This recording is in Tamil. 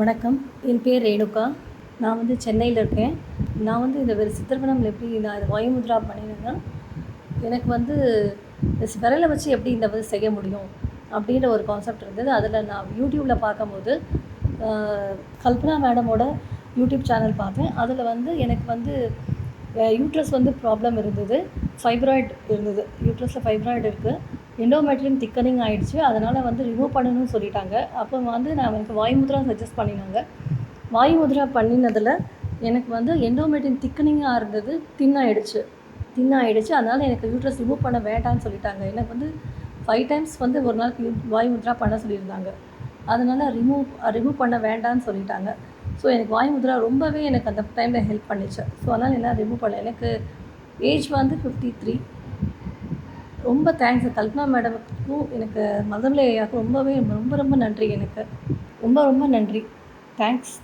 வணக்கம். என் பேர் ரேணுகா. நான் வந்து சென்னையில் இருக்கேன். நான் வந்து இந்த வெறு எப்படி நான் இது வாயுமுத்ரா பண்ணினேன்னா எனக்கு வந்து இந்த வச்சு எப்படி இந்த வந்து செய்ய முடியும் அப்படின்ற ஒரு கான்செப்ட் இருந்தது. அதில் நான் யூடியூப்பில் பார்க்கும்போது கல்பனா மேடமோட யூடியூப் சேனல் பார்த்தேன். அதில் வந்து எனக்கு வந்து யூட்ரஸ் வந்து ப்ராப்ளம் இருந்தது. ஃபைப்ராய்டு இருந்தது. யூட்ரஸில் ஃபைப்ராய்டு இருக்குது எண்டோமெட்ரியம் திக்கனிங் ஆகிடுச்சு அதனால் வந்து ரிமூவ் பண்ணணும்னு சொல்லிட்டாங்க. அப்போ வந்து நான் எனக்கு வாயுமுத்ரா சஜஸ்ட் பண்ணினாங்க. வாயுமுத்ரா பண்ணினதில் எனக்கு வந்து எண்டோமெட்ரியம் திக்கனிங்காக இருந்தது தின்னாயிடுச்சு தின்னாயிடுச்சு அதனால் எனக்கு யூட்ரஸ் ரிமூவ் பண்ண வேண்டாம்னு சொல்லிட்டாங்க. எனக்கு வந்து ஃபைவ் டைம்ஸ் வந்து ஒரு நாளைக்கு வாயுமுத்ரா பண்ண சொல்லியிருந்தாங்க. அதனால் ரிமூவ் ரிமூவ் பண்ண வேண்டாம்னு சொல்லிட்டாங்க. ஸோ எனக்கு வாயுமுத்ரா ரொம்பவே எனக்கு அந்த டைமில் ஹெல்ப் பண்ணிச்சு. ஸோ அதனால் என்ன ரிமூவ் பண்ண எனக்கு ஏஜ் வந்து ஃபிஃப்டி த்ரீ ரொம்ப தேங்க்ஸ் கல்பனா மேடமுக்கும் எனக்கு மதமிலை ஐயாவுக்கும் ரொம்பவே ரொம்ப ரொம்ப நன்றி எனக்கு. ரொம்ப ரொம்ப நன்றி. தேங்க்ஸ்